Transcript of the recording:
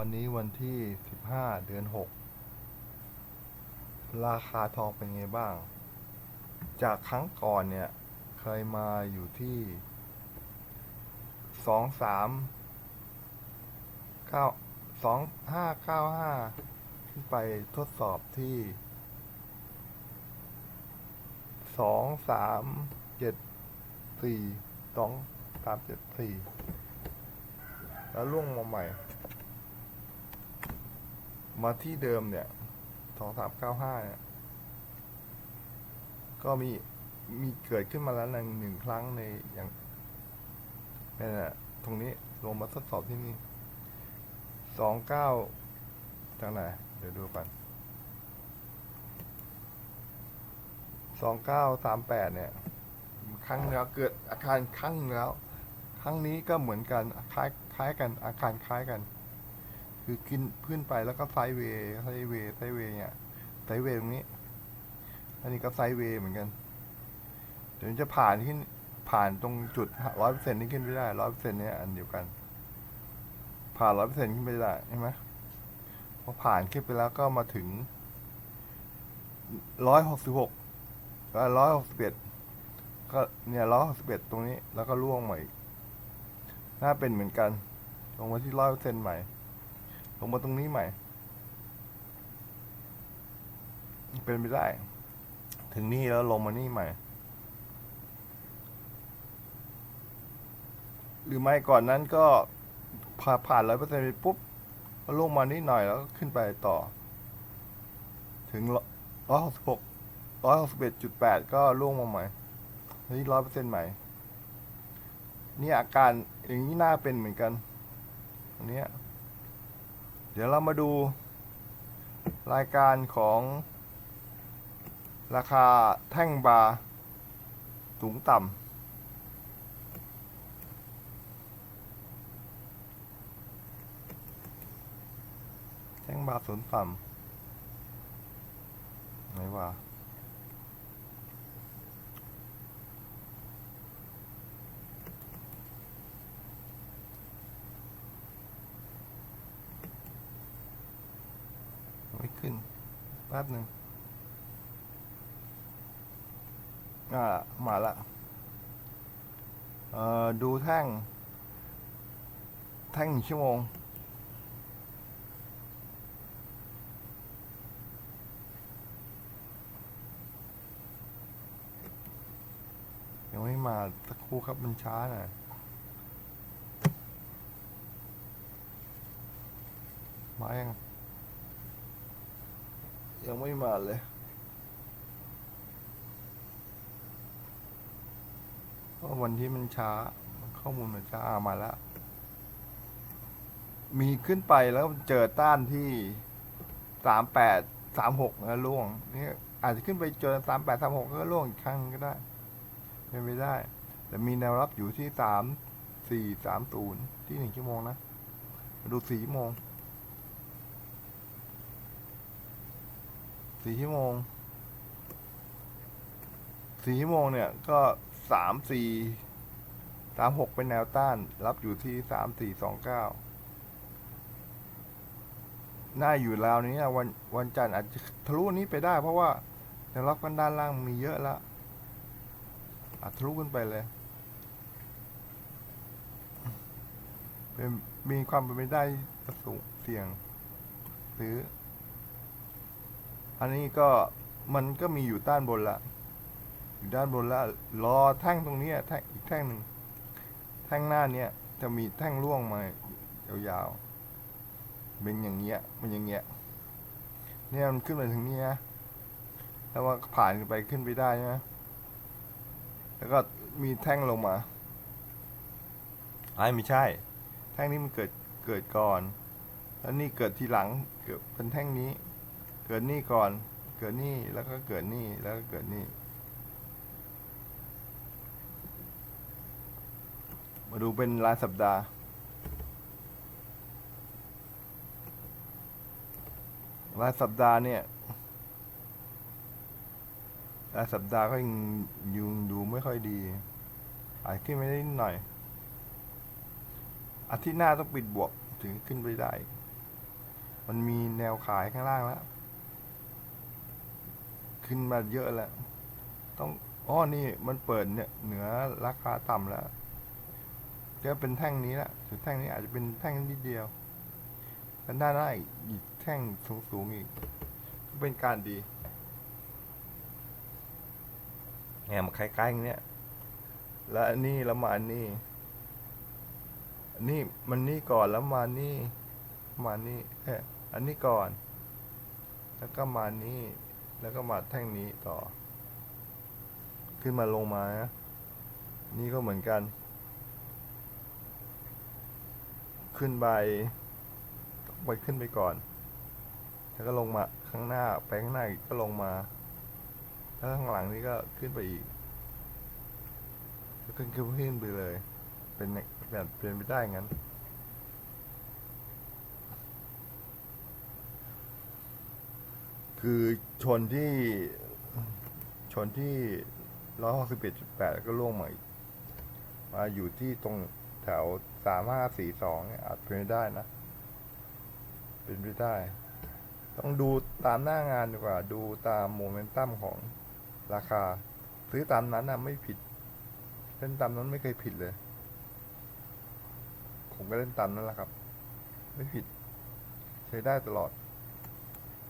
วันนี้วันที่สิบห้าเดือนหกราคาทองเป็นไงบ้าง จากครั้งก่อนเนี่ย เคยมาอยู่ที่สองสามเก้าสองห้าเก้าห้าขึ้นไปทดสอบที่สองสามเจ็ดสี่สองสามเจ็ดสี่แล้วล่วงมาใหม่ มาที่เดิมเนี่ยสองสามเก้าห้าเนี่ย ก็มีมีเกิดขึ้นมาแล้วหนึ่งหนึ่งครั้งในอย่างนั่นแหละตรงนี้ลงมาทดสอบที่นี่สองเก้าจากไหนเดี๋ยวดูกันสองเก้าสามแปดเนี่ย ครั้งแล้วเกิดอาคารครั้งแล้ว ครั้งนี้ก็เหมือนกันคล้ายคล้ายกันอาคารคล้ายกัน คือขึ้นขึ้นไปแล้วก็ไซด์เวย์ไซด์เวย์ไซด์เวย์เนี่ยไซด์เวย์ตรงนี้ อันนี้ก็ไซด์เวย์เหมือนกัน เดี๋ยวจะผ่านขึ้นผ่านตรงจุดร้อยเปอร์เซ็นต์นี้ขึ้นไม่ได้ร้อยเปอร์เซ็นต์นี้ยอันเดียวกัน ผ่านร้อยเปอร์เซ็นต์ขึ้นไปได้ใช่ไหมพอผ่านขึ้นไปแล้วก็มาถึงร้อยหกสิบหกก็ร้อยหกสิบเอ็ดก็เนี่ยร้อยหกสิบเอ็ดตรงนี้ แล้วก็ล่วงใหม่น่าเป็นเหมือนกัน ลงมาที่ร้อยเปอร์เซ็นต์ใหม่ ลงมาตรงนี้ใหม่ เป็นไปได้ ถึงนี่แล้วลงมานี่ใหม่ หรือไม่ก่อนนั้นก็ผ่าผ่านร้อยเปอร์เซ็นต์ไปปุ๊บก็ลงมานิดหน่อยแล้วก็ขึ้นไปต่อ ถึงร้อยหกสิบหกร้อยหกสิบเอ็ดจุดแปดก็ล่วงมาใหม่นี่ร้อยเปอร์เซ็นต์ใหม่ นี่อาการอย่างนี้น่าเป็นเหมือนกันอันนี้ เดี๋ยวเรามาดูรายการของราคาแท่งบาร์สูงต่ำแท่งบาร์สูงต่ำไหนวะ ขึ้นแป๊บหนึ่งอ่ามาละเอ่อดูแท่ง แท่งหนึ่งชั่วโมง ยังไม่มาสักครู่ครับมันช้าหน่อยมายัง ยังไม่มาเลยเพราะวันที่มันช้า ข้อมูลมันช้ามาแล้ว มีขึ้นไปแล้วเจอต้านที่สามแปดสามหกนะล่วงนี่อาจจะขึ้นไปเจอสามแปดสามหกก็ล่วงอีกครั้งก็ได้เป็นไปได้ แต่มีแนวรับอยู่ที่สามสี่สามศูนย์ที่หนึ่งชั่วโมงนะ ดูสี่ชั่วโมง สี่ชั่วโมงสี่ชั่วโมงเนี่ยก็สามสี่สามหกเป็นแนวต้าน รับอยู่ที่สามสี่สองเก้าหน้าอยู่ราวนี้นะวันวันจันทร์อาจจะทะลุนี้ไปได้ เพราะว่าแนวรับกันด้านล่างมีเยอะแล้วอาจทะลุขึ้นไปเลยเป็นมีความเป็นไปได้สูงเสี่ยงซื้อ อันนี้ก็มันก็มีอยู่ด้านบนละอยู่ด้านบนละรอแท่งตรงเนี้ยแท่งอีกแท่งหนึ่งแท่งหน้าเนี้ยจะมีแท่งร่วงมายาวๆเป็นอย่างเงี้ยมันอย่างเงี้ยเนี่ยมันขึ้นมาถึงนี้นะแล้วว่าผ่านไปขึ้นไปได้นะแล้วก็มีแท่งลงมาไอ้ไม่ใช่ แท่งนี้มันเกิดเกิดก่อน แล้วนี่เกิดทีหลังเกิดเป็นแท่งนี้ เกิดนี่ก่อน เกิดนี่แล้วก็เกิดนี่แล้วก็เกิดนี่ มาดูเป็นรายสัปดาห์ รายสัปดาห์เนี่ย รายสัปดาห์ก็ยังยุงดูไม่ค่อยดีอาจขึ้นไม่ได้หน่อย อาทิตย์หน้าต้องปิดบวกถึงขึ้นไปได้ มันมีแนวขายข้างล่างแล้ว ขึ้นมาเยอะแล้ว ต้องอ๋อนี่มันเปิดเนี่ยเหนือราคาต่ำแล้วก็เป็นแท่งนี้แหละถึงแท่งนี้อาจจะเป็นแท่งนิดเดียวกันด้านหน้าอีกแท่งสูงๆอีก ก็เป็นการดีเนี่ยมันคล้ายๆอย่างเนี้ยแล้วอันนี้แล้วมาอันนี้อันนี้มันนี่ก่อนแล้วมานี่ มานี่เอออันนี้ก่อน แล้วก็มานี่ แล้วก็มาแท่งนี้ต่อ ขึ้นมาลงมานะนี่ก็เหมือนกัน ขึ้นไปต้องไปขึ้นไปก่อน แล้วก็ลงมาข้างหน้าไปข้างหน้าอีกก็ลงมา แล้วข้างหลังนี่ก็ขึ้นไปอีกก็ขึ้นขึ้นขึ้นไปเลย เป็นแบบเป็นไปได้งั้น คือชนที่ชนที่ร้อยหกสิบเอ็ดจุดแปดก็ล่วงมาอีกมาอยู่ที่ตรงแถวสามห้าสี่สองเนี่ยอาจเป็นไปได้นะ เป็นไปได้ ต้องดูตามหน้างานดีกว่า ดูตามโมเมนตัมของราคา ซื้อตามนั้นนะไม่ผิดเล่นตามนั้นไม่เคยผิดเลย ผมก็เล่นตามนั้นแหละครับ ไม่ผิด ใช้ได้ตลอด